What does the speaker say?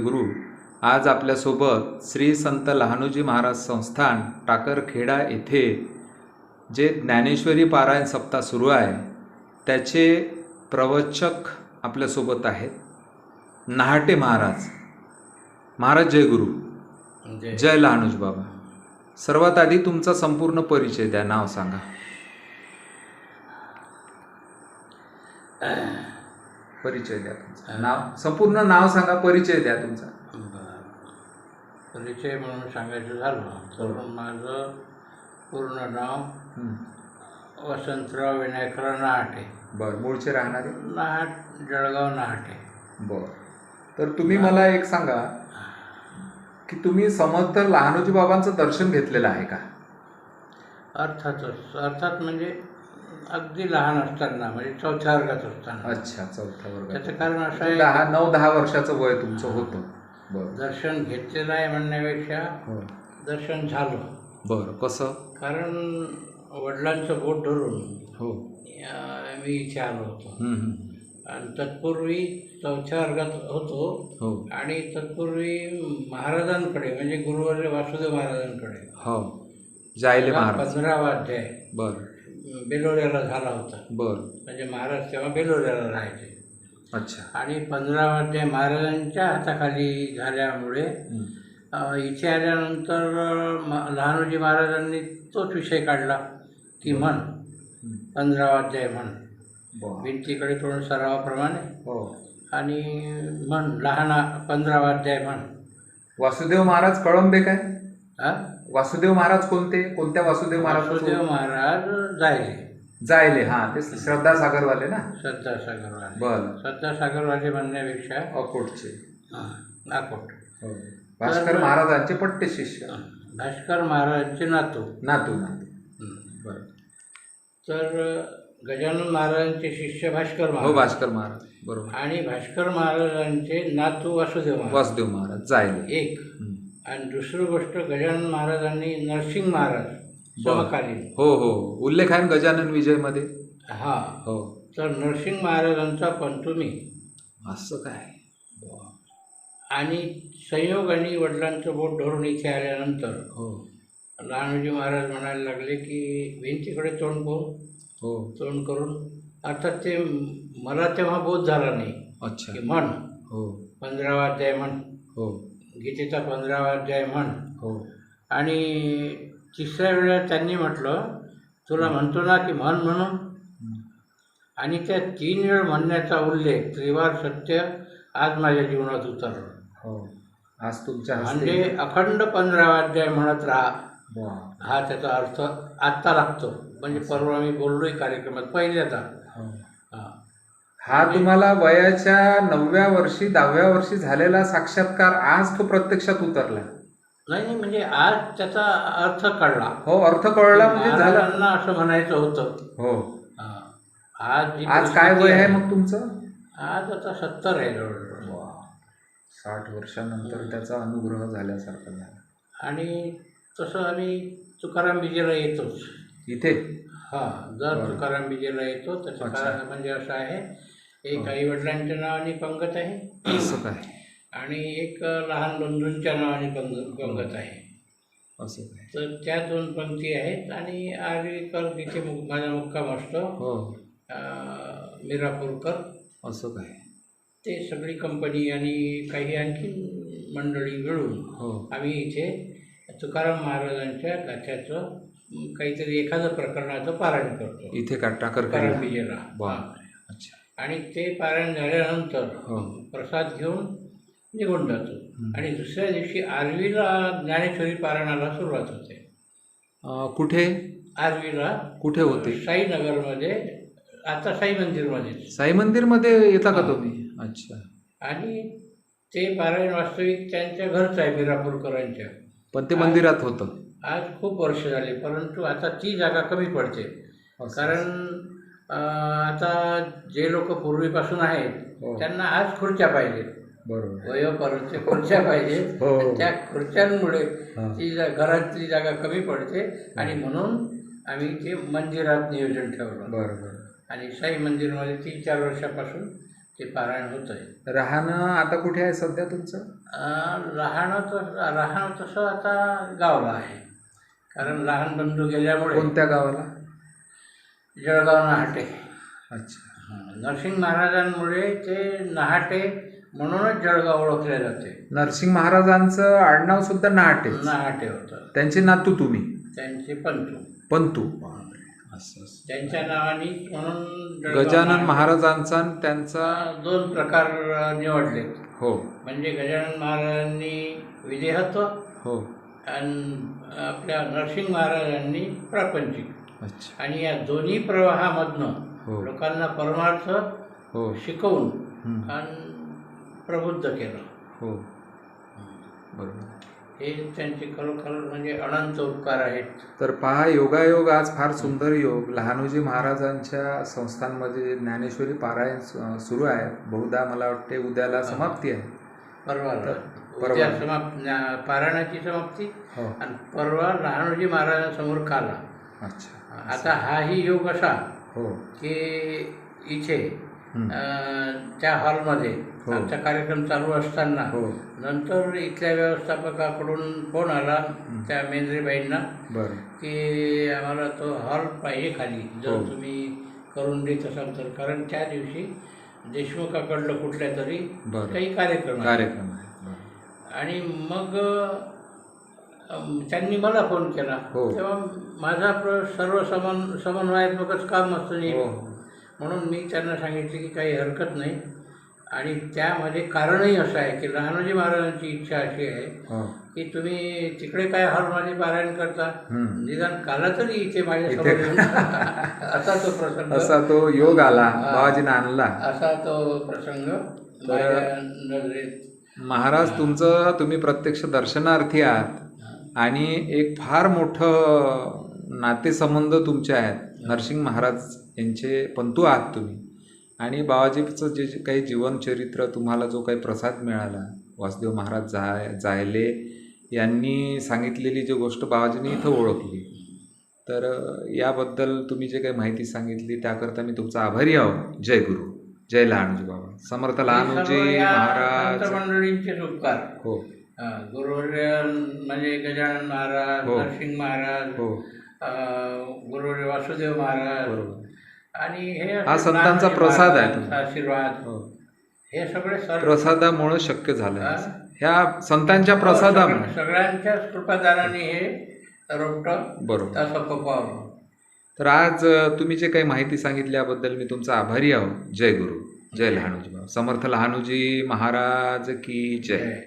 गुरु आज आपल्यासोबत श्री संत लहानोजी महाराज संस्थान टाकरखेडा येथे जे ज्ञानेश्वरी पारायण सप्ताह सुरू आहे त्याचे प्रवचक आपल्यासोबत आहेत. नाहाटे महाराज. महाराज जय गुरु. जय लहानोजी बाबा. सर्वात आधी तुमचा संपूर्ण परिचय द्या नाव सांगा. परिचय द्या तुमचा. नाव संपूर्ण नाव सांगा परिचय द्या तुमचा. परिचय म्हणून सांगायचं झालं तर माझं पूर्ण नाव. वसंतराव विनायकराव नाहाटे. बरं मूळचे राहणारे? नाहाट जळगाव नाहाटे. बरं. तर तुम्ही मला एक सांगा की तुम्ही समर्थ लहानोजी बाबांचं दर्शन घेतलेलं आहे का? अर्थातच अर्थात म्हणजे अगदी लहान असताना म्हणजे चौथ्या वर्गात असताना. अच्छा चौथ्या वर्गात. त्याचं कारण असं आहे दहा नऊ दहा वर्षाचं वय तुमचं होतं. बरं. दर्शन घेतलेलं आहे म्हणण्यापेक्षा हो. दर्शन झालं. बरं कसं? कारण वडिलांचं बोट धरून हो. अं, मी इथे आलो होतो. आणि तत्पूर्वी चौथ्या वर्गात होतो हो. आणि तत्पूर्वी महाराजांकडे म्हणजे गुरुवर्य वासुदेव महाराजांकडे. हो. जायले महाराज. पंधरावा अध्याय. बरं. बेलोऱ्याला झाला होता. बरं. म्हणजे महाराज तेव्हा बेलोऱ्याला राहायचे. अच्छा. आणि पंधरावा अध्याय महाराजांच्या हाताखाली झाल्यामुळे इथे आल्यानंतर लहानोजी महाराजांनी तोच विषय काढला की म्हण हं. पंधरावा अध्याय म्हण. भिंतीकडे तोंड सरावाप्रमाणे. हो. आणि म्हण लहाना पंधरावा अध्याय म्हण. वासुदेव महाराज कळंबे काय? वासुदेव महाराज कोणते? कोणत्या वासुदेव महाराज वासुदेव महाराज जायले. जायले हा ते श्रद्धा सागरवाले ना? श्रद्धा सागरवाले. बरं. श्रद्धा सागरवाले म्हणण्यापेक्षा अकोटचे. हा, नाकोट हो. भास्कर महाराजांचे पट्टे शिष्य. भास्कर महाराजांचे नातू. नातू नातू. हं. बरं. तर गजानन महाराजांचे शिष्य भास्कर हो महाराज. भास्कर महाराज. बरोबर. आणि भास्कर महाराजांचे नातू वासुदेव वासुदेव महाराज जायले. एक. हं. आणि दुसरी गोष्ट गजानन महाराजांनी नरसिंग महाराज समकालीन. हो हो. उल्लेख आहे ना गजानन विजयमध्ये हा. हो. तर नरसिंग महाराजांचा पंतुमी. असं काय? आणि संयोगाने वडिलांचं बोट धरून इथे आल्यानंतर हो. लहानोजी महाराज म्हणायला लागले की भिंतीकडे तोंड करून हो. तोंड करून अर्थात ते मला तेव्हा बोध झाला नाही. अच्छा. की म्हण. हो. पंधरावा अध्याय म्हण. हो. गीतेचा पंधरावा अध्याय म्हण. हो. आणि तिसऱ्या वेळेला त्यांनी म्हटलं तुला म्हणतो ना की म्हण म्हणून. हं. आणि त्या तीन वेळ म्हणण्याचा उल्लेख त्रिवार सत्य आज माझ्या जीवनात उतरलं. हो. आज तुमच्या म्हणजे अखंड पंधरावा अध्याय म्हणत राहा. हा त्याचा अर्थ आत्ता लागतो. म्हणजे परवा मी बोललोय कार्यक्रमात पहिल्यांदा. हो. तुम्हाला वयाच्या नवव्या वर्षी दहाव्या वर्षी झालेला साक्षात्कार आज तो प्रत्यक्षात उतरला नाही नाही म्हणजे आज त्याचा अर्थ कळला हो अर्थ कळला म्हणजे झाला महाराजांना असं म्हणायचं होतं हो हा. आज जी आज काय परिस्थिती वय आहे मग तुमचं आज आता सत्तर आहे जवळजवळ वा. साठ वर्षानंतर त्याचा अनुग्रह झाल्यासारखा झाला आणि तसं आम्ही तुकाराम विजेला येतोच इथे हा जर. तुकाराम विजेला येतो त्याचं अच्छा. कारण म्हणजे असं आहे एक हो. आई वडिलांच्या नावाने पंगत आहे. असं काय? आणि एक लहान बंधूंच्या नावाने पंग पंगत आहे. असं काय? तर त्या दोन पंक्ती आहेत आणि आर्वीकर तिथे माझा मुक्काम असतो. हो. अं, मिरापूरकर. असं काय? ते सगळी कंपनी आणि काही आणखी मंडळी मिळून हो. आम्ही इथे तुकाराम महाराजांच्या गाथ्याचं अं, काहीतरी एखादं प्रकरणाचं पारायण करतो. इथे का टाकर हा. अच्छा. आणि ते पारायण झाल्यानंतर हो. प्रसाद घेऊन निघून जातो. आणि दुसऱ्या दिवशी आरवीला ज्ञानेश्वरी पारायणाला सुरुवात होते. अं, कुठे? आरवीला कुठे होते? साईनगरमध्ये आता साई मंदिरमध्ये साई मंदिरमध्ये येता का तुम्ही? अच्छा. आणि ते पारायण वास्तविक त्यांच्या घरचं आहे मिरापूरकरांच्या. पण ते मंदिरात होतं. आज खूप वर्ष झाले परंतु आता ती जागा कमी पडते. असं. कारण आता जे लोक पूर्वीपासून आहेत हो. त्यांना आज खुर्च्या पाहिजेत बरोबर. वयोपर्यंत खुर्च्या पाहिजेत हो. आणि त्या खुर्च्यांमुळे हा. ती जा घरातली जागा कमी पडते. आणि म्हणून आम्ही ते मंदिरात नियोजन ठेवलं. बरं बरं आणि साई मंदिरमध्ये तीन चार वर्षापासून ते पारायण होत आहे. राहणं आता कुठे आहे सध्या तुमचं? लहान तर लहान तसं आता गावला आहे. कारण लहान बंधू गेल्यामुळे कोणत्या गावाला? जळगाव नहाटे अच्छा. हं, नरसिंग महाराजांमुळे ते नहाटे म्हणूनच जळगाव ओळखले जाते. नरसिंग महाराजांचं आडनाव सुद्धा नाटे नहाटे होतं. त्यांचे नातू तुम्ही? त्यांचे पंतू. पंतू. असं असं. त्यांच्या नावाने म्हणून जळगाव गजानन नहाटे. महाराजांचा आणि त्यांचा दोन प्रकार निवडले. हो. म्हणजे गजानन महाराजांनी विदेहत्व हो. आणि आपल्या नरसिंग महाराजांनी प्रापंचिक. आणि या दोन्ही प्रवाहामधनं हो. लोकांना परमार्थ हो. शिकवून प्रबुद्ध केलं. हो. बरोबर. हे त्यांचे खरोखर म्हणजे अनंत उपकार आहेत. तर पहा योगायोग आज फार सुंदर योग. लहानोजी महाराजांच्या संस्थांमध्ये ज्ञानेश्वरी पारायण सुरू आहे. बहुधा मला वाटते उद्याला समाप्ती आहे. परवा. उद्या समाप्त ज्ञा- पारायणाची समाप्ती. हो. आणि परवा लहानोजी महाराजांसमोर काला. अच्छा. आता हाही योग असा हो की इथे. अं, त्या हॉलमध्ये हो. आमचा कार्यक्रम चालू असताना हो नंतर इथल्या व्यवस्थापकाकडून फोन आला त्या मेंद्रेबाईंना बरं की आम्हाला तो हॉल पाहिजे खाली जर हो. तुम्ही करून देत असाल तर कारण त्या दिवशी देशमुखाकडलं कुठल्या तरी बरं. काही कार्यक्रम आहे. कार्यक्रम आहे बरं. आणि मग त्यांनी मला फोन केला. हो. तेव्हा माझा प्र- सर्व समन समन्वयात्मकच काम असतं नेहमी. हो. म्हणून मी त्यांना सांगितले की काही हरकत नाही. आणि त्यामध्ये कारणही असं आहे की लहानोजी महाराजांची इच्छा अशी आहे हो. की तुम्ही तिकडे काय हॉलमध्ये पारायण करता? हम्म. निदान काला तरी इथे माझ्यासमोर इथे- येऊन असा तो प्रसंग. असा तो योग आला बाबाजीनं आणला. असा तो प्रसंग माझ्या नजरेत. महाराज तुमचं तुम्ही प्रत्यक्ष दर्शनार्थी आहात. आणि एक फार मोठं नातेसंबंध तुमचे आहेत. नरसिंग महाराज यांचे पंतू आहात तुम्ही. आणि बाबाजीचं जे काही जीवनचरित्र तुम्हाला जो काही प्रसाद मिळाला वासुदेव महाराज जाय जायले यांनी सांगितलेली जी गोष्ट बाबाजींनी इथं ओळखली. तर याबद्दल तुम्ही जे काही माहिती सांगितली त्याकरता मी तुमचा आभारी आहो जय गुरु. जय लहानोजी बाबा. समर्थ लहानोजी महाराज. हा, गुरुवर्य म्हणजे गजानन महाराज हो. नरसिंग महाराज हो. अं, गुरुवर्य वासुदेव महाराज बरोबर. आणि हे असे हा संतांचा प्रसाद आहे महाराजांचा. आशीर्वाद. हो. हे सगळे सर्व प्रसादामुळे शक्य झालं हा? ह्या संतांच्या प्रसादामुळे. सगळ्यांच्याच कृपादानाने हे रोपट बरोबर. तसं पपावलं तर आज अ, तुम्ही जे काही माहिती सांगितल्याबद्दल मी तुमचा आभारी आहो जय गुरु. जय लहानोजी बाबा. समर्थ लहानोजी महाराज की जय.